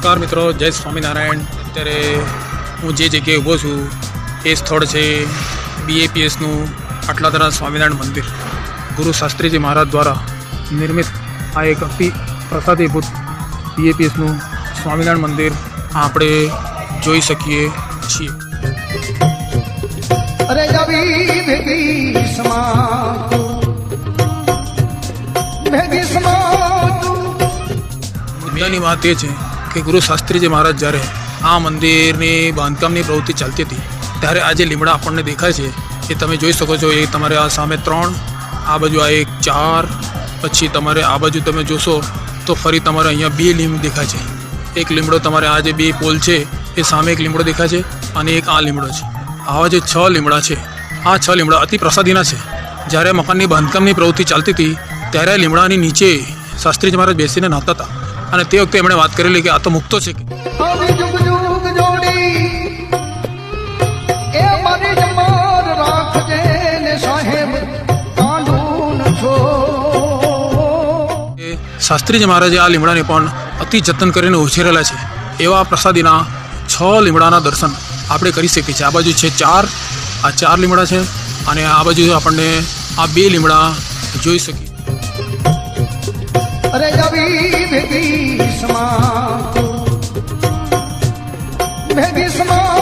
મિત્રો જય સ્વામિનારાયણ. અત્યારે હું જે જગ્યાએ ઊભો છું એ સ્થળ છે બીએપીએસનું આટલાદરા સ્વામિનારાયણ મંદિર. ગુરુ શાસ્ત્રીજી મહારાજ દ્વારા નિર્મિત આ એક અતિ પ્રસાદીભૂત બીએપીએસનું સ્વામિનારાયણ મંદિર આપણે જોઈ શકીએ છીએ. અરે જવી ભેગી સમાતું ભેગી સમાતું. મુદ્દાની વાત એ છે કે ગુરુ શાસ્ત્રીજી મહારાજ જ્યારે આ મંદિરની બાંધકામની પ્રવૃત્તિ ચાલતી હતી, ત્યારે આ જે લીમડા આપણને દેખાય છે એ તમે જોઈ શકો છો, એ તમારે આ સામે ત્રણ, આ બાજુ આ એક ચાર, પછી તમારે આ બાજુ તમે જોશો તો ફરી તમારે અહીંયા બે લીમ દેખાય છે. એક લીમડો તમારે આ જે બે પોલ છે, એ સામે એક લીમડો દેખાય છે અને એક આ લીમડો છે. આવા જે છ લીમડા છે, આ છ લીમડા અતિ પ્રસાદીના છે. જ્યારે મકાનની બાંધકામની પ્રવૃત્તિ ચાલતી હતી, ત્યારે લીમડાની નીચે શાસ્ત્રીજી મહારાજ બેસીને નાહતા હતા. અને તે વખતે એમણે વાત કરેલી કે આ તો મુક્તો છે શાસ્ત્રીજી મહારાજે આ લીમડાને પણ અતિ જતન કરીને ઉછેરેલા છે. એવા પ્રસાદીના છ લીમડાના દર્શન આપણે કરી શકીએ છીએ. આ બાજુ છે ચાર આ ચાર લીમડા છે અને આ બાજુ આપણને આ બે લીમડા જોઈ શકીએ. અરે જવી ભેગી સમાતું ભેગી સમાતું